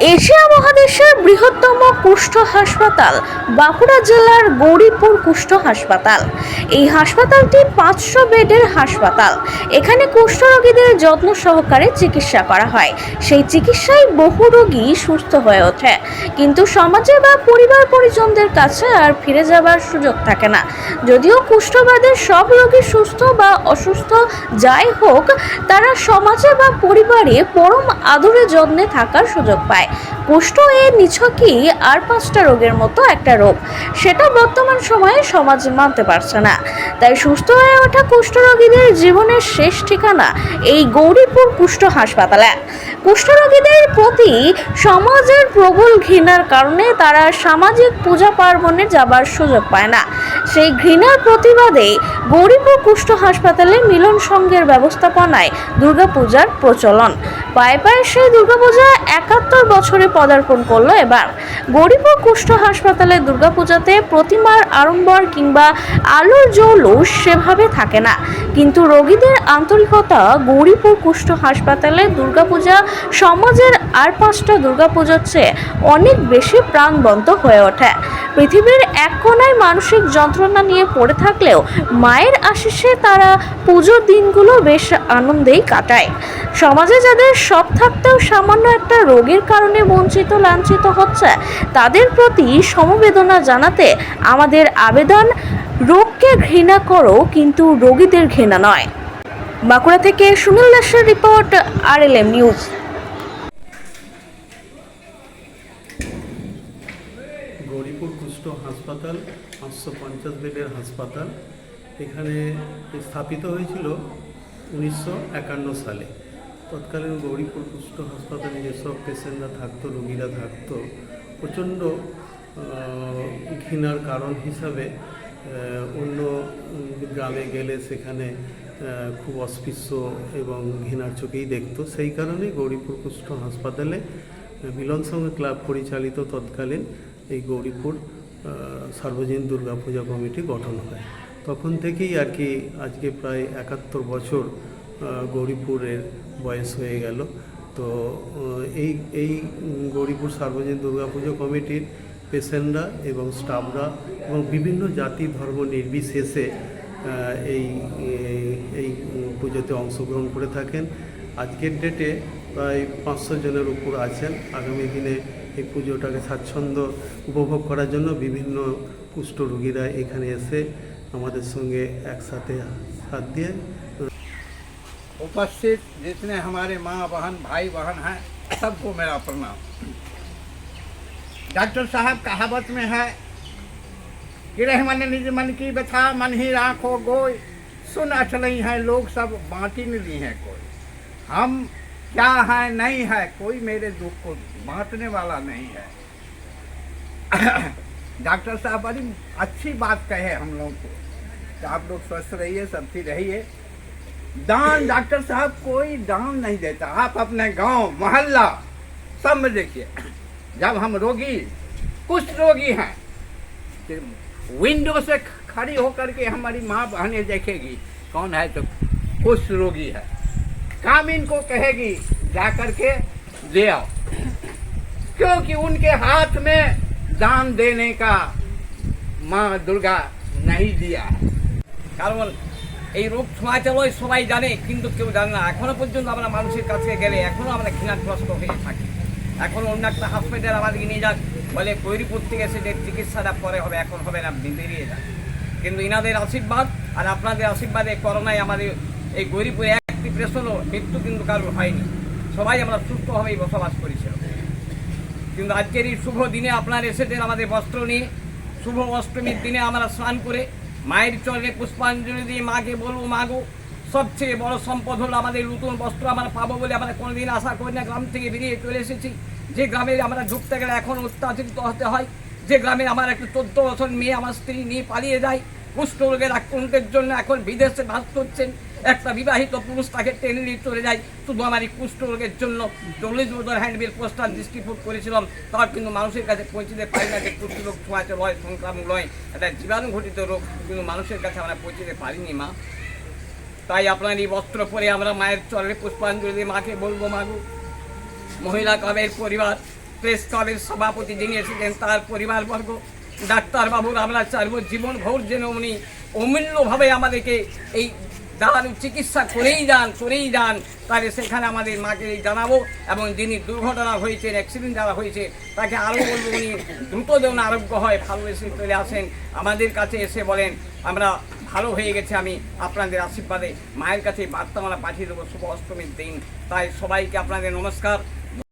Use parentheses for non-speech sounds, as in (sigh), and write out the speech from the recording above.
Asia মহাদেশের বৃহত্তম কুষ্ঠ হাসপাতাল বাঁকুড়া জেলার গৌরীপুর কুষ্ঠ হাসপাতাল। এই হাসপাতালটি পাঁচশো বেডের হাসপাতাল। এখানে কুষ্ঠ রোগীদের যত্ন সহকারে চিকিৎসা করা হয়। সেই চিকিৎসায় বহু রোগী সুস্থ হয়ে ওঠে। কিন্তু সমাজে বা পরিবার পরিজনদের কাছে আর ফিরে যাবার সুযোগ থাকে না। যদিও কুষ্ঠবাদের সব রোগী সুস্থ বা অসুস্থ যাই হোক, তারা সমাজে বা পরিবারে পরম আদরে যত্নে থাকার সুযোগ পায়। কুষ্ঠ এ নিছকই আর পাঁচটা রোগের মতো একটা রোগ। সেটা বর্তমান সময়ে সমাজ মানতে পারছে না। তাই সুস্থ হয়ে ওঠা কুষ্ঠরোগীদের জীবনের শেষ ঠিকানা এই গৌরীপুর কুষ্ঠ হাসপাতালে। কুষ্ঠরোগীদের প্রতি সমাজের প্রবল ঘৃণার কারণে তারা সামাজিক পূজা পার্বণে যাবার সুযোগ পায় না। সেই ঘৃণার প্রতিবাদে গৌরীপুর কুষ্ঠ হাসপাতালে মিলন সংঘের ব্যবস্থাপনায় দুর্গাপূজার প্রচলন। পায়ে পায়ে সেই দুর্গাপূজা একাত্তর বছরে পদার্পণ করল এবার। গৌরীপুর কুষ্ঠ হাসপাতালে দুর্গাপূজাতে প্রতিমার আড়ম্বর কিংবা আলোর জৌলুস সেভাবে থাকে না। কিন্তু রোগীদের আন্তরিকতা গৌরীপুর কুষ্ঠ হাসপাতালে দুর্গাপূজা, সমাজের আর পাঁচটা দুর্গাপূজার চেয়ে অনেক বেশি প্রাণবন্ত হয়ে ওঠে। পৃথিবীর এক কোনায় মানসিক যন্ত্রণা নিয়ে পড়ে থাকলেও মায়ের আশিসে তারা পুজোর দিনগুলো বেশ আনন্দেই কাটায়। সমাজে যাদের সব থাকতেও সামান্য একটা রোগের কারণে বঞ্চিত, লাঞ্ছিত হচ্ছে। তাদের প্রতি সমবেদনা জানাতে আমাদের আবেদন, রোগকে ঘৃণা করো, কিন্তু রোগীদের ঘৃণা নয়। বাঁকুড়া থেকে সুনীল দাসের report R L M news. Gauripur কুষ্ঠ হাসপাতাল, পাঁচশো পঞ্চাশ বেডের হাসপাতাল। এখানে স্থাপিত হয়েছিল উনিশশো একান্ন সালে। তৎকালীন গৌরীপুর কুষ্ঠ হাসপাতালে যেসব পেশেন্টরা থাকতো, রোগীরা থাকতো, প্রচণ্ড ঘৃণার কারণ হিসাবে অন্য গ্রামে গেলে সেখানে খুব অস্পৃশ্য এবং ঘৃণার চোখেই দেখতো। সেই কারণে গৌরীপুর কুষ্ঠ হাসপাতালে মিলন সংঘ ক্লাব পরিচালিত তৎকালীন এই গৌরীপুর সার্বজনীন দুর্গাপূজা কমিটি গঠন হয়। তখন থেকেই আর কি আজকে প্রায় একাত্তর বছর গৌরীপুরের বয়স হয়ে গেল। তো এই এই গৌরীপুর সার্বজনীন দুর্গাপুজো কমিটির পেশেন্টরা এবং স্টাফরা এবং বিভিন্ন জাতি ধর্ম নির্বিশেষে এই এই- পুজোতে অংশগ্রহণ করে থাকেন। আজকের ডেটে প্রায় পাঁচশো জনের উপর আছেন। আগামী দিনে এই পুজোটাকে স্বাচ্ছন্দ্য উপভোগ করার জন্য বিভিন্ন কুষ্ঠ রোগীরা এখানে এসে আমাদের সঙ্গে একসাথে হাত দিয়ে उपस्थित जितने हमारे माँ बहन भाई बहन हैं, सबको मेरा प्रणाम। डॉक्टर साहब कहावत में है कि रह मन निज मन की बथा मन ही राखो गोई। सुन अचलई है लोग सब, बांटी नहीं है कोई। हम क्या है, नहीं है, कोई मेरे दुख को बांटने वाला नहीं है। (coughs) डॉक्टर साहब, बड़ी अच्छी बात कहे हम लोग को। कि आप लोग स्वस्थ रहिए सबकी रहिए। दान डॉक्टर साहब कोई दान नहीं देता। आप अपने गाँव, मोहल्ला सब में देखिए। जब हम रोगी, कुछ रोगी हैं विंडो से खड़ी होकर के हमारी माँ बहने देखेगी, कौन है तो कुछ रोगी है। काम इनको कहेगी जा करके ले आओ। क्योंकि उनके हाथ में दान देने का माँ दुर्गा नहीं दिया। है এই রোগ ছোঁয়াচলয় সবাই জানে, কিন্তু কেউ জানে না। এখনও পর্যন্ত আমরা মানুষের কাছে গেলে এখনও আমরা ঘৃণাগ্রস্ত হয়ে থাকি। এখন অন্য একটা হসপিটাল আমাদেরকে নিয়ে যাক, বলে কৈরিপুর থেকে যে চিকিৎসাটা পরে হবে, এখন হবে না আপনি বেরিয়ে যান কিন্তু ইনাদের আশীর্বাদ আর আপনাদের আশীর্বাদে করোনায় আমাদের এই গরিপুরে একটি পেশেন্টও মৃত্যু কিন্তু কারোর হয়নি। সবাই আমরা সুস্থভাবেই বসবাস করেছিল কিন্তু আজকের এই শুভ দিনে আপনার এসেছেন আমাদের বস্ত্র নিয়ে। শুভ অষ্টমীর দিনে আমরা স্নান করে মায়ের চরণে পুষ্পাঞ্জলি দিয়ে মাকে বলব, মাগো, সবচেয়ে বড় সম্পদ হলো আমাদের নতুন বস্ত্র আমরা পাবো বলে আমরা কোনোদিন আশা করি না। গ্রাম থেকে বেরিয়ে চলে এসেছি। যে গ্রামে আমরা ঢুকতে গেলে এখন অত্যাচারিত হতে হয়। যে গ্রামে আমার একটা চোদ্দ বছর মেয়ে, আমার স্ত্রী নিয়ে পালিয়ে যায় কুষ্ঠ রোগের আক্রান্তের জন্য এখন বিদেশে ভাস করছেন একটা বিবাহিত পুরুষ তাকে টেনে নিয়ে চলে যায়। শুধু আমার এই কুষ্ঠ রোগের জন্য চল্লিশ বছর হ্যান্ডবিল পোস্টার ডিস্ট্রিবিউট করেছিলাম। তার কিন্তু মানুষের কাছে পৌঁছতে পারি না যে কুষ্ঠ রোগ ছোঁয়াচে লয় সংক্রামক লয় এটা জীবাণু ঘটিত রোগ কিন্তু মানুষের কাছে আমরা পৌঁছতে পারিনি, মা। তাই আপনার এই বস্ত্র পরে আমরা মায়ের চরণে পুষ্পাঞ্জলি দিয়ে মাকে বলব মাগু মহিলা কামের পরিবার, প্রেস ক্লাবের সভাপতি যিনি এসেছেন, তার পরিবারবর্গ ডাক্তারবাবুর আমরা জীবন ভোর যেন উনি অমূল্যভাবে আমাদেরকে এই দান চিকিৎসা করেই যান করেই যান। তাহলে সেখানে আমাদের মাকে জানাব এবং যিনি দুর্ঘটনা হয়েছে অ্যাক্সিডেন্ট যারা হয়েছে, তাকে আরও বলব উনি দ্রুত যেন আরোগ্য হয়, ভালো এসে চলে আসেন। আমাদের কাছে এসে বলেন, আমরা ভালো হয়ে গেছে, আমি আপনাদের আশীর্বাদে মায়ের কাছে বার্তা আমরা পাঠিয়ে দেবো, শুভ অষ্টমীর দিন। তাই সবাইকে আপনাদের নমস্কার।